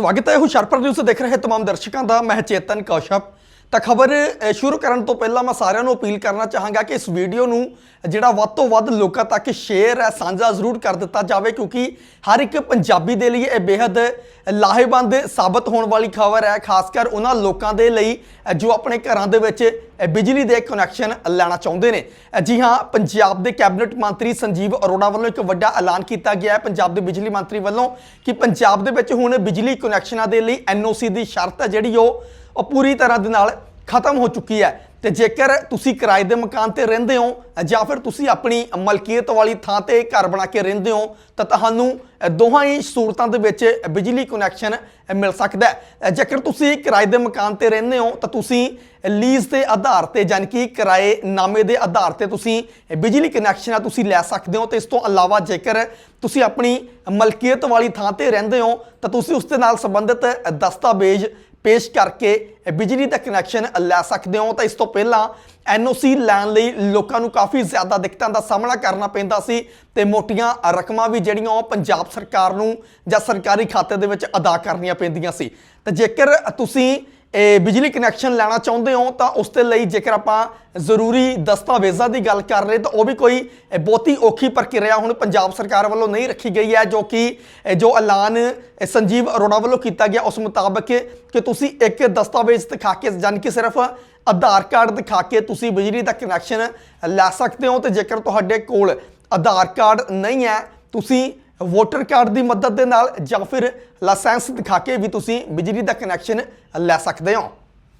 ਸਵਾਗਤ ਹੈ। ਹੁਸ਼ਿਆਰਪੁਰ ਨਿਊਜ਼ ਦੇਖ ਰਹੇ ਤਮਾਮ ਦਰਸ਼ਕਾਂ ਦਾ। ਮੈਂ ਚੇਤਨ ਕੌਸ਼ਪ। ਤਾਂ ਖਬਰ ਸ਼ੁਰੂ ਕਰਨ ਤੋਂ ਪਹਿਲਾਂ ਮੈਂ ਸਾਰਿਆਂ ਨੂੰ ਅਪੀਲ ਕਰਨਾ ਚਾਹਾਂਗਾ ਕਿ ਇਸ ਵੀਡੀਓ ਨੂੰ ਜਿਹੜਾ ਵੱਧ ਤੋਂ ਵੱਧ ਲੋਕਾਂ ਤੱਕ ਸ਼ੇਅਰ ਹੈ ਸਾਂਝਾ ਜ਼ਰੂਰ ਕਰ ਦਿੱਤਾ ਜਾਵੇ, ਕਿਉਂਕਿ ਹਰ ਇੱਕ ਪੰਜਾਬੀ ਦੇ ਲਈ ਇਹ ਬੇहद ਲਾਹੇਵੰਦ ਸਾਬਤ ਹੋਣ ਵਾਲੀ ਖਬਰ ਹੈ, ਖਾਸ ਕਰ ਉਹਨਾਂ ਲੋਕਾਂ ਦੇ ਲਈ ਜੋ ਆਪਣੇ ਘਰਾਂ ਦੇ ਵਿੱਚ ਬਿਜਲੀ ਦੇ ਕਨੈਕਸ਼ਨ ਲੈਣਾ ਚਾਹੁੰਦੇ ਨੇ। ਜੀ ਹਾਂ, ਪੰਜਾਬ ਦੇ ਕੈਬਨਿਟ ਮੰਤਰੀ ਸੰਜੀਵ ਅਰੋੜਾ ਵੱਲੋਂ ਇੱਕ ਵੱਡਾ ਐਲਾਨ ਕੀਤਾ ਗਿਆ ਹੈ ਪੰਜਾਬ ਦੇ ਬਿਜਲੀ ਮੰਤਰੀ ਵੱਲੋਂ ਕਿ ਪੰਜਾਬ ਦੇ ਵਿੱਚ ਹੁਣ ਬਿਜਲੀ ਕਨੈਕਸ਼ਨਾਂ ਦੇ ਲਈ ਐਨਓਸੀ ਦੀ ਸ਼ਰਤ ਹੈ ਜਿਹੜੀ ਉਹ ਪੂਰੀ ਤਰ੍ਹਾਂ ਦੇ ਨਾਲ ਖਤਮ ਹੋ ਚੁੱਕੀ ਹੈ। ਤੇ ਜੇਕਰ ਤੁਸੀਂ ਕਿਰਾਏ ਦੇ ਮਕਾਨ ਤੇ ਰਹਿੰਦੇ ਹੋ, ਜਾਂ ਫਿਰ ਤੁਸੀਂ ਆਪਣੀ ਮਲਕੀਅਤ ਵਾਲੀ ਥਾਂ ਤੇ ਘਰ ਬਣਾ ਕੇ ਰਹਿੰਦੇ ਹੋ, ਤਾਂ ਤੁਹਾਨੂੰ ਦੋਹਾਂ ਹੀ ਸੂਰਤਾਂ ਦੇ ਵਿੱਚ ਬਿਜਲੀ ਕਨੈਕਸ਼ਨ ਮਿਲ ਸਕਦਾ ਹੈ। ਜੇਕਰ ਤੁਸੀਂ ਕਿਰਾਏ ਦੇ ਮਕਾਨ ਤੇ ਰਹਿੰਦੇ ਹੋ, ਤਾਂ ਤੁਸੀਂ ਲੀਜ਼ ਦੇ ਆਧਾਰ ਤੇ ਯਾਨੀ ਕਿ ਕਿਰਾਏ ਨਾਮੇ ਦੇ ਆਧਾਰ ਤੇ ਤੁਸੀਂ ਬਿਜਲੀ ਕਨੈਕਸ਼ਨ ਆ ਤੁਸੀਂ ਲੈ ਸਕਦੇ ਹੋ। ਤੇ ਇਸ ਤੋਂ ਇਲਾਵਾ ਜੇਕਰ ਤੁਸੀਂ ਆਪਣੀ ਮਲਕੀਅਤ ਵਾਲੀ ਥਾਂ ਤੇ ਰਹਿੰਦੇ ਹੋ, ਤਾਂ ਤੁਸੀਂ ਉਸ ਦੇ ਨਾਲ ਸੰਬੰਧਿਤ ਦਸਤਾਵੇਜ਼ ਪੇਸ਼ ਕਰਕੇ ਬਿਜਲੀ ਦਾ ਕਨੈਕਸ਼ਨ ਲੈ ਸਕਦੇ ਹੋ। ਤਾਂ ਇਸ ਤੋਂ ਪਹਿਲਾਂ ਐਨਓਸੀ ਲੈਣ ਲਈ ਲੋਕਾਂ ਨੂੰ ਕਾਫੀ ਜ਼ਿਆਦਾ ਦਿੱਕਤਾਂ ਦਾ ਸਾਹਮਣਾ ਕਰਨਾ ਪੈਂਦਾ ਸੀ ਤੇ ਮੋਟੀਆਂ ਰਕਮਾਂ ਵੀ ਜਿਹੜੀਆਂ ਉਹ ਪੰਜਾਬ ਸਰਕਾਰ ਨੂੰ ਜਾਂ ਸਰਕਾਰੀ ਖਾਤੇ ਦੇ ਵਿੱਚ ਅਦਾ ਕਰਨੀਆਂ ਪੈਂਦੀਆਂ ਸੀ। ਤਾਂ ਜੇਕਰ ਤੁਸੀਂ ਬਿਜਲੀ ਕਨੈਕਸ਼ਨ ਲੈਣਾ ਚਾਹੁੰਦੇ ਹੋ ਤਾਂ ਉਸ ਦੇ ਲਈ ਜੇਕਰ ਆਪਾਂ ਜ਼ਰੂਰੀ ਦਸਤਾਵੇਜ਼ਾਂ ਦੀ ਗੱਲ ਕਰ ਰਹੇ ਤਾਂ ਉਹ ਵੀ ਕੋਈ ਬਹੁਤੀ ਔਖੀ ਪ੍ਰਕਿਰਿਆ ਹੁਣ ਪੰਜਾਬ ਸਰਕਾਰ ਵੱਲੋਂ ਨਹੀਂ ਰੱਖੀ ਗਈ ਹੈ, ਜੋ ਕਿ ਜੋ ਐਲਾਨ ਸੰਜੀਵ ਅਰੋੜਾ ਵੱਲੋਂ ਕੀਤਾ ਗਿਆ ਉਸ ਮੁਤਾਬਕ ਕਿ ਤੁਸੀਂ ਇੱਕ ਦਸਤਾਵੇਜ਼ ਦਿਖਾ ਕੇ, ਜਾਣੀ ਕਿ ਸਿਰਫ ਆਧਾਰ ਕਾਰਡ ਦਿਖਾ ਕੇ ਤੁਸੀਂ ਬਿਜਲੀ ਦਾ ਕਨੈਕਸ਼ਨ ਲੈ ਸਕਦੇ ਹੋ ਤੇ ਜੇਕਰ ਤੁਹਾਡੇ ਕੋਲ ਆਧਾਰ ਕਾਰਡ ਨਹੀਂ ਹੈ, ਤੁਸੀਂ ਵੋਟਰ ਕਾਰਡ ਦੀ ਮਦਦ ਦੇ ਨਾਲ ਜਾਂ ਫਿਰ ਲਾਇਸੈਂਸ ਦਿਖਾ ਕੇ ਵੀ ਤੁਸੀਂ ਬਿਜਲੀ ਦਾ ਕਨੈਕਸ਼ਨ ਲੈ ਸਕਦੇ ਹੋ।